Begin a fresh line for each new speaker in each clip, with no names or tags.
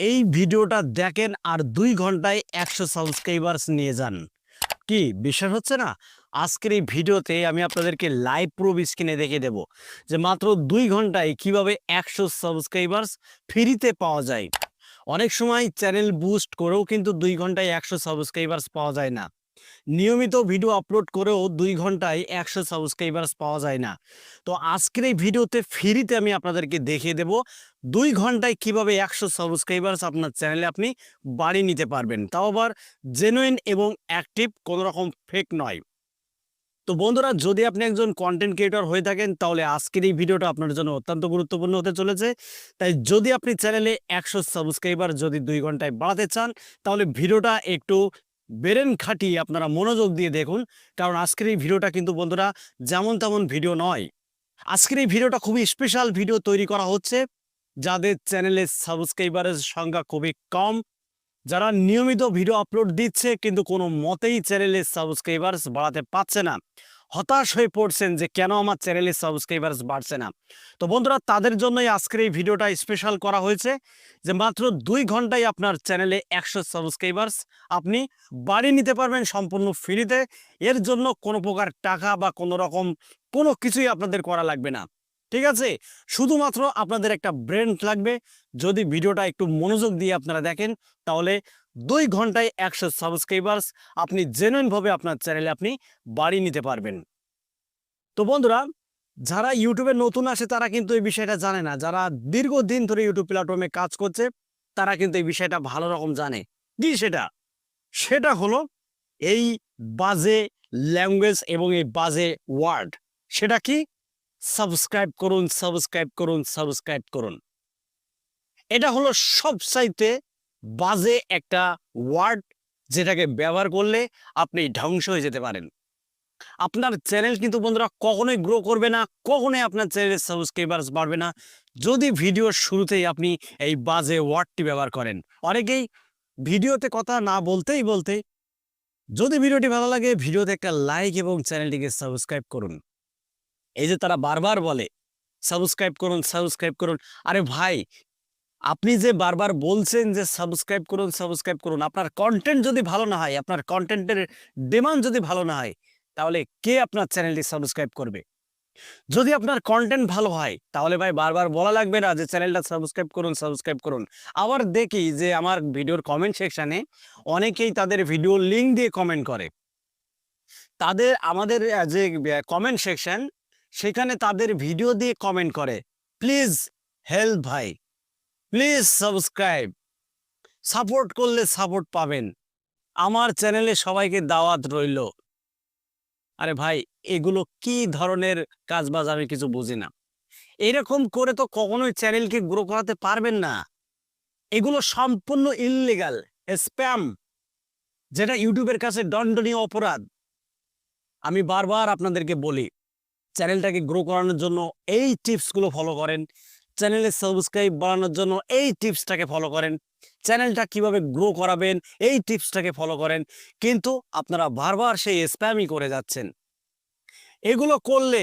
এই ভিডিওটা দেখেন আর দুই ঘন্টায় একশো সাবস্ক্রাইবার্স নিয়ে যান। কি বিশ্বাস হচ্ছে না? আজকের এই ভিডিওতে আমি আপনাদেরকে লাইভ প্রুফ স্ক্রিনে দেখে দেব যে মাত্র দুই ঘন্টায় কীভাবে একশো সাবস্ক্রাইবার্স ফ্রিতে পাওয়া যায়। অনেক সময় চ্যানেল বুস্ট করেও কিন্তু দুই ঘন্টায় একশো সাবস্ক্রাইবার্স পাওয়া যায় না। নিয়মিত ভিডিও আপলোড করেও দুই ঘন্টায় একশো সাবস্ক্রাইবার্স পাওয়া যায় না। তো আজকের এই ভিডিওতে ফ্রিতে আমি আপনাদেরকে দেখিয়ে দেব দুই ঘন্টায় কীভাবে একশো সাবস্ক্রাইবার্স আপনার চ্যানেলে আপনি বাড়ি নিতে পারবেন? তাও আবার জেনুইন এবং অ্যাক্টিভ কোনো রকম ফেক নয়। তো বন্ধুরা, যদি আপনি একজন কন্টেন্ট ক্রিয়েটর হয়ে থাকেন, তাহলে আজকের এই ভিডিওটা আপনার জন্য অত্যন্ত গুরুত্বপূর্ণ হতে চলেছে। তাই যদি আপনি চ্যানেলে একশো সাবস্ক্রাইবার যদি দুই ঘন্টায় বাড়াতে চান, তাহলে ভিডিওটা একটু বেরেন খাটিয়ে আপনারা মনোযোগ দিয়ে দেখুন, কারণ আজকের এই ভিডিওটা কিন্তু বন্ধুরা, যেমন তেমন ভিডিও নয়। আজকের এই ভিডিওটা খুবই স্পেশাল ভিডিও তৈরি করা হচ্ছে। যাদের চ্যানেলে সাবস্ক্রাইবারের সংখ্যা খুবই কম, যারা নিয়মিত ভিডিও আপলোড দিচ্ছে কিন্তু কোনো মতেই চ্যানেলের সাবস্ক্রাইবার্স বাড়াতে পারছে না। হতাশ হয়ে পড়ছেন যে কেন আমার চ্যানেলের সাবস্ক্রাইবার্স বাড়ছে না? তো বন্ধুরা, তাদের জন্যই আজকের এই ভিডিওটা স্পেশাল করা হয়েছে যে মাত্র দুই ঘন্টায় আপনার চ্যানেলে একশো সাবস্ক্রাইবার্স আপনি বাড়ি নিতে পারবেন সম্পূর্ণ ফ্রিতে। এর জন্য কোনো প্রকার টাকা বা কোনো রকম কোনো কিছুই আপনাদের করা লাগবে না। ঠিক আছে? শুধুমাত্র আপনাদের একটা ব্রেন লাগবে। যদি ভিডিওটা একটু মনোযোগ দিয়ে আপনারা দেখেন, তাহলে দুই ঘন্টায় একশো সাবস্ক্রাইবার্স আপনি জেনুইনভাবে আপনার চ্যানেলে আপনি বাড়িয়ে নিতে পারবেন। তো বন্ধুরা, যারা ইউটিউবে নতুন আসে, তারা কিন্তু এই বিষয়টা জানে না। যারা দীর্ঘদিন ধরে ইউটিউব প্ল্যাটফর্মে কাজ করছে, তারা কিন্তু এই বিষয়টা ভালো রকম জানে। কি সেটা? সেটা হলো এই বাজে ল্যাঙ্গুয়েজ এবং এই বাজে ওয়ার্ড। সেটা কি? সাবস্ক্রাইব করুন সাবস্ক্রাইব করুন সাবস্ক্রাইব করুন। এটা হলো সবচাইতে বাজে একটা ওয়ার্ড যেটাকে ব্যবহার করলে আপনি ধ্বংস হয়ে যেতে পারেন। আপনার চ্যানেল কিন্তু বন্ধুরা কখনোই গ্রো করবে না, কখনোই আপনার চ্যানেলের সাবস্ক্রাইবার্স বাড়বে না। যদি ভিডিওর শুরুতেই আপনি এই বাজে ওয়ার্ডটি ব্যবহার করেন, অনেকেই ভিডিওতে কথা না বলতেই বলতে যদি ভিডিওটি ভালো লাগে, ভিডিওতে একটা লাইক এবং চ্যানেলটিকে সাবস্ক্রাইব করুন। এই যে তারা বারবার বলে, সাবস্ক্রাইব করুন সাবস্ক্রাইব করুন। আরে ভাই, আপনি যে বারবার বলছেন যে, সাবস্ক্রাইব করুন সাবস্ক্রাইব করুন। আপনার কন্টেন্ট যদি ভালো না হয়, আপনার কন্টেন্টের ডিমান্ড যদি ভালো না হয়, তাহলে কে আপনার চ্যানেলটি সাবস্ক্রাইব করবে? যদি আপনার কন্টেন্ট ভালো হয়, তাহলে ভাই বারবার বলা লাগবে না যে, চ্যানেলটা সাবস্ক্রাইব করুন সাবস্ক্রাইব করুন। আবার দেখি যে, আমার ভিডিওর কমেন্ট সেকশানে অনেকেই তাদের ভিডিও লিঙ্ক দিয়ে কমেন্ট করে। তাদের, আমাদের যে কমেন্ট সেকশন সেখানে তাদের ভিডিও দিয়ে কমেন্ট করে প্লিজ হেল্প ভাই প্লিজ সাবস্ক্রাইব সাপোর্ট করলে সাপোর্ট পাবেন। আমার চ্যানেলে সবাইকে দাওয়াত রইল। আরে ভাই, এগুলো কি ধরনের কাজবাজ আমি কিছু বুঝি না। এরকম করে তো কখনোই চ্যানেলকে গ্রো করাতে পারবেন না। এগুলো সম্পূর্ণ ইললিগাল স্প্যাম যেটা ইউটিউবের কাছে দণ্ডনীয় অপরাধ। আমি বারবার আপনাদেরকে বলি চ্যানেলটাকে গ্রো করানোর জন্য এই টিপসগুলো ফলো করেন। চ্যানেলের সাবস্ক্রাইব বাড়ানোর জন্য এই টিপসটাকে ফলো করেন। চ্যানেলটা কীভাবে গ্রো করাবেন এই টিপসটাকে ফলো করেন। কিন্তু আপনারা বারবার সেই স্প্যামই করে যাচ্ছেন। এগুলো করলে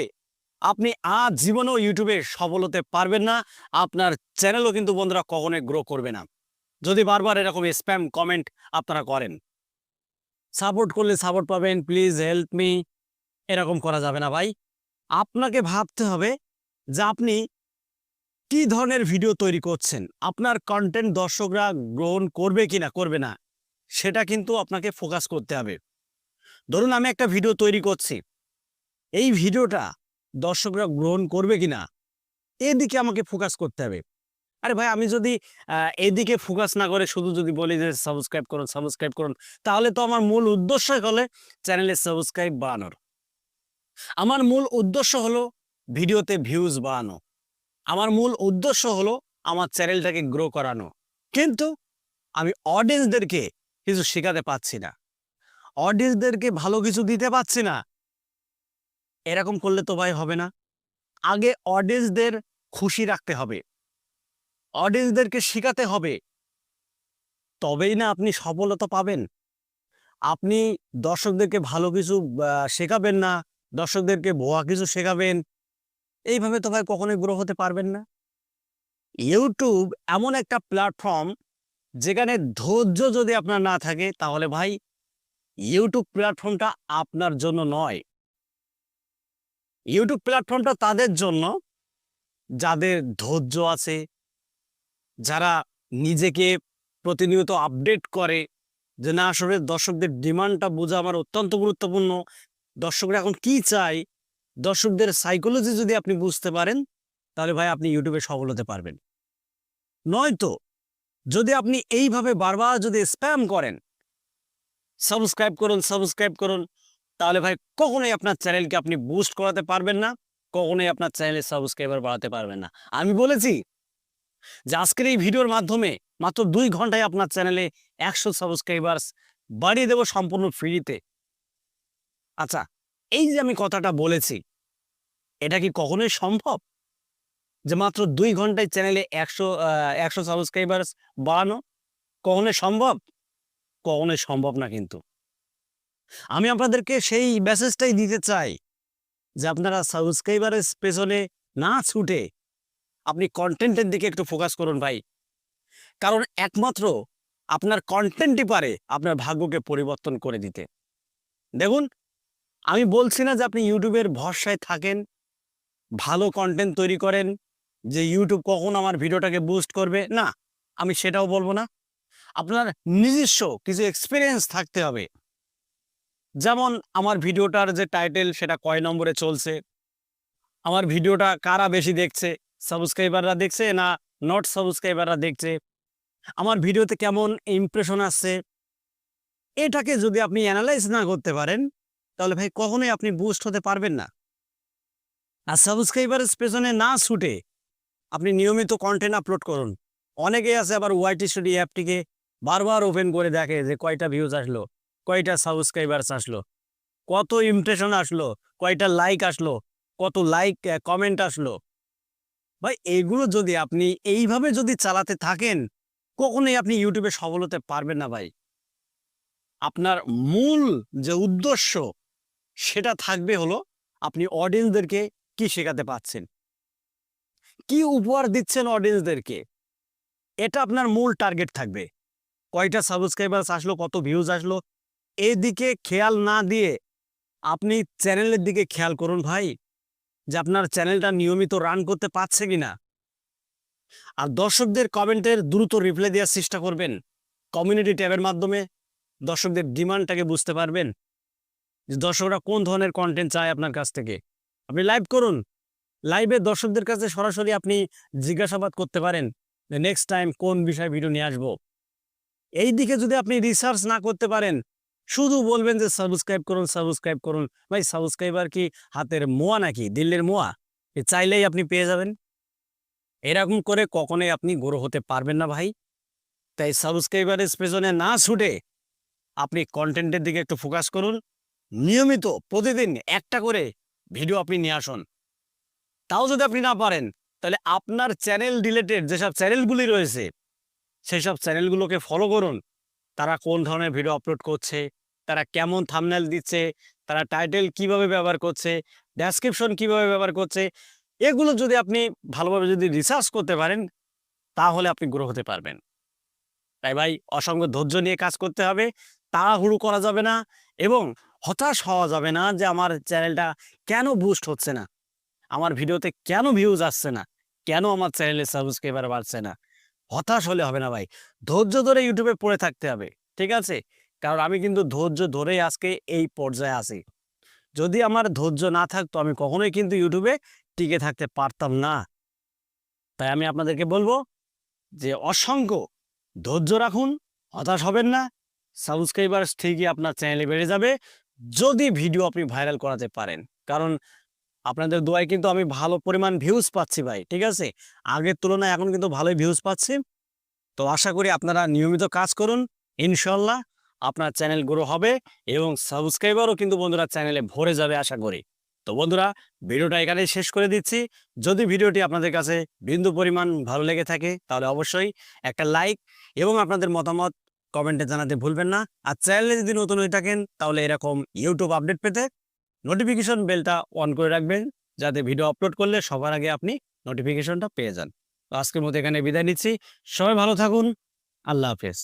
আপনি আজ জীবনেও ইউটিউবে সফল হতে পারবেন না। আপনার চ্যানেলও কিন্তু বন্ধুরা কখনোই গ্রো করবে না। যদি বারবার এরকম স্প্যাম কমেন্ট আপনারা করেন। সাপোর্ট করলে সাপোর্ট পাবেন। প্লিজ হেল্প মি এরকম করা যাবে না ভাই। আপনাকে ভাবতে হবে যে আপনি কি ধরনের ভিডিও তৈরি করছেন? আপনার কন্টেন্ট দর্শকরা গ্রহণ করবে কি না করবে না, সেটা কিন্তু আপনাকে ফোকাস করতে হবে। ধরুন আমি একটা ভিডিও তৈরি করছি। এই ভিডিওটা দর্শকরা গ্রহণ করবে কি না এদিকে আমাকে ফোকাস করতে হবে। আরে ভাই, আমি যদি এদিকে ফোকাস না করে শুধু যদি বলি যে সাবস্ক্রাইব করুন সাবস্ক্রাইব করুন, তাহলে তো আমার মূল উদ্দেশ্য হলে চ্যানেলের সাবস্ক্রাইব বাড়ানোর। আমার মূল উদ্দেশ্য হলো ভিডিওতে ভিউজ বাড়ানো। আমার মূল উদ্দেশ্য হলো আমার চ্যানেলটাকে গ্রো করানো। কিন্তু আমি অডিয়েন্সদেরকে কিছু শেখাতে পাচ্ছি না। অডিয়েন্সদেরকে ভালো কিছু দিতে পাচ্ছি না। এরকম করলে তো ভাই হবে না। আগে অডিয়েন্সদের খুশি রাখতে হবে। অডিয়েন্সদেরকে শেখাতে হবে। তবেই না আপনি সফলতা পাবেন। আপনি দর্শকদেরকে ভালো কিছু শেখাবেন না। দর্শকদেরকে ভুয়া কিছু শেখাবেন। এইভাবে তো ভাই কখনোই গ্রো হতে পারবেন না। ইউটিউব এমন একটা প্ল্যাটফর্ম যেখানে ধৈর্য যদি আপনার না থাকে, তাহলে ভাই ইউটিউব প্ল্যাটফর্মটা আপনার জন্য নয়। ইউটিউব প্ল্যাটফর্মটা তাদের জন্য, যাদের ধৈর্য আছে, যারা নিজেকে প্রতিনিয়ত আপডেট করে যে না, আসলে দর্শকদের ডিমান্ডটা বোঝা আমার অত্যন্ত গুরুত্বপূর্ণ। দর্শকরা এখন কি চায়? দর্শকদের সাইকোলজি যদি আপনি বুঝতে পারেন, তাহলে ভাই আপনি ইউটিউবে সফল হতে পারবেন। নয়তো, যদি আপনি এইভাবে বারবার যদি স্প্যাম করেন সাবস্ক্রাইব করুন সাবস্ক্রাইব করুন, তাহলে ভাই কখনোই আপনার চ্যানেলকে আপনি বুস্ট করাতে পারবেন না, কখনোই আপনার চ্যানেলের সাবস্ক্রাইবার বাড়াতে পারবেন না। আমি বলেছি, যে আজকের এই ভিডিওর মাধ্যমে মাত্র দুই ঘন্টায় আপনার চ্যানেলে একশো সাবস্ক্রাইবার্স বাড়িয়ে দেবো সম্পূর্ণ ফ্রিতে আচ্ছা এই যে আমি কথাটা বলেছি, এটা কি কখনোই সম্ভব? যে মাত্র দুই ঘন্টায় চ্যানেলে একশো একশো সাবস্ক্রাইবার্স বাড়ানো কখনোই সম্ভব? কখনোই সম্ভব না কিন্তু। আমি আপনাদেরকে সেই মেসেজটাই দিতে চাই যে আপনারা সাবস্ক্রাইবারের পেছনে না ছুটে আপনি কন্টেন্টের দিকে একটু ফোকাস করুন ভাই। কারণ একমাত্র আপনার কন্টেন্টই পারে আপনার ভাগ্যকে পরিবর্তন করে দিতে। দেখুন আমি বলছি না যে আপনি ইউটিউবের ভরসায় থাকেন, ভালো কন্টেন্ট তৈরি করেন, যে ইউটিউব কখন আমার ভিডিওটাকে বুস্ট করবে। না, আমি সেটাও বলব না। আপনার নিজস্ব কিছু এক্সপিরিয়েন্স থাকতে হবে। যেমন আমার ভিডিওটার যে টাইটেল সেটা কয় নম্বরে চলছে? আমার ভিডিওটা কারা বেশি দেখছে? সাবস্ক্রাইবাররা দেখছে না নট সাবস্ক্রাইবাররা দেখছে? আমার ভিডিওতে কেমন ইমপ্রেশন আসছে? এটাকে যদি আপনি অ্যানালাইজ না করতে পারেন তাহলে ভাই কখনোই আপনি বুস্ট হতে পারবেন না। আর সাবস্ক্রাইবারের পেছনে না ছুটে আপনি নিয়মিত কন্টেন্ট আপলোড করুন। অনেকেই আছে আবার ওয়াইটি স্টুডি অ্যাপটিকে বারবার ওপেন করে দেখে যে কয়টা ভিউজ আসলো, কয়টা সাবস্ক্রাইবার্স আসলো, কত ইমপ্রেশন আসলো, কয়টা লাইক আসলো, কত লাইক কমেন্ট আসলো। ভাই এগুলো যদি আপনি এইভাবে যদি চালাতে থাকেন, কখনোই আপনি ইউটিউবে সফল হতে পারবেন না ভাই। আপনার মূল যে উদ্দেশ্য সেটা থাকবে হলো আপনি অডিয়েন্সদেরকে কি শেখাতে পাচ্ছেন। কি উপহার দিচ্ছেন অডিয়েন্সদেরকে এটা আপনার মূল টার্গেট থাকবে। কয়টা সাবস্ক্রাইবার্স আসলো, কত ভিউজ আসলো, এদিকে খেয়াল না দিয়ে আপনি চ্যানেলের দিকে খেয়াল করুন ভাই, যে আপনার চ্যানেলটা নিয়মিত রান করতে পারছে কিনা। আর দর্শকদের কমেন্টের দ্রুত রিপ্লাই দেওয়ার চেষ্টা করবেন। কমিউনিটি ট্যাবের মাধ্যমে দর্শকদের ডিমান্ডটাকে বুঝতে পারবেন। যে দর্শকরা কোন ধরনের কন্টেন্ট চায় আপনার কাছ থেকে? আপনি লাইভ করুন। লাইভে দর্শকদের কাছে সরাসরি আপনি জিজ্ঞাসাবাদ করতে পারেন যে নেক্সট টাইম কোন বিষয়ে ভিডিও নিয়ে আসব। এই দিকে যদি আপনি রিসার্চ না করতে পারেন, শুধু বলবেন যে সাবস্ক্রাইব করুন সাবস্ক্রাইব করুন। ভাই সাবস্ক্রাইবার কি হাতের মোয়া নাকি? দিল্লির মোয়া? চাইলেই আপনি পেয়ে যাবেন। এরকম করে কখনোই আপনি গ্রো হতে পারবেন না ভাই। তাই সাবস্ক্রাইবারের পেছনে না ছুটে আপনি কন্টেন্টের দিকে একটু ফোকাস করুন। নিয়মিত প্রতিদিন একটা করে ভিডিও আপনি নিয়ে আসুন। তাও যদি আপনি না পারেন, তাহলে আপনার চ্যানেল রিলেটেড যেসব চ্যানেলগুলি রয়েছে সেই সব চ্যানেলগুলোকে ফলো করুন। তারা কোন ধরনের ভিডিও আপলোড করছে, তারা কেমন থামনেল দিচ্ছে, তারা টাইটেল কীভাবে ব্যবহার করছে ডেসক্রিপশন কীভাবে ব্যবহার করছে, এগুলো যদি আপনি ভালোভাবে যদি রিসার্চ করতে পারেন, তাহলে আপনি গ্রো হতে পারবেন। তাই ভাই, অসংখ্য ধৈর্য নিয়ে কাজ করতে হবে, তাড়াহুড়ো করা যাবে না এবং হতাশ হওয়া যাবে না যে আমার চ্যানেলটা কেন বুস্ট হচ্ছে না? আমার ভিডিওতে কেন ভিউজ আসছে না? কেন আমার চ্যানেলে সাবস্ক্রাইবার বাড়ছে না? হতাশ হলে হবে না ভাই। ধৈর্য ধরে ইউটিউবে পড়ে থাকতে হবে, ঠিক আছে? কারণ আমি কিন্তু ধৈর্য ধরেই আজকে এই পর্যায়ে আছি। যদি আমার ধৈর্য না থাকতো, আমি কখনোই কিন্তু ইউটিউবে টিকে থাকতে পারতাম না। তাই আমি আপনাদেরকে বলব যে অসংখ্য ধৈর্য রাখুন, হতাশ হবেন না। সাবস্ক্রাইবার ঠিকই আপনার চ্যানেলে বেড়ে যাবে। যদি ভিডিও আপনি ভাইরাল করাতে পারেন, কারণ আপনাদের দোয়ায় কিন্তু আমি ভালো পরিমাণ ভিউজ পাচ্ছি ভাই, ঠিক আছে? আগের তুলনায় এখন কিন্তু ভালোই ভিউজ পাচ্ছি। তো আশা করি আপনারা নিয়মিত কাজ করুন ইনশাল্লাহ আপনার চ্যানেল গ্রো হবে এবং সাবস্ক্রাইবারও কিন্তু বন্ধুরা চ্যানেলে ভরে যাবে আশা করি। তো বন্ধুরা ভিডিওটা এখানেই শেষ করে দিচ্ছি। যদি ভিডিওটি আপনাদের কাছে বিন্দু পরিমাণ ভালো লেগে থাকে, তাহলে অবশ্যই একটা লাইক এবং আপনাদের মতামত কমেন্টে জানাতে ভুলবেন না। আর চ্যানেলে যদি নতুন হয়ে থাকেন, তাহলে এরকম ইউটিউব আপডেট পেতে নোটিফিকেশন বেলটা অন করে রাখবেন, যাতে ভিডিও আপলোড করলে সবার আগে আপনি নোটিফিকেশনটা পেয়ে যান। তো আজকের মতো এখানে বিদায় নিচ্ছি। সবাই ভালো থাকুন। আল্লাহ হাফেজ।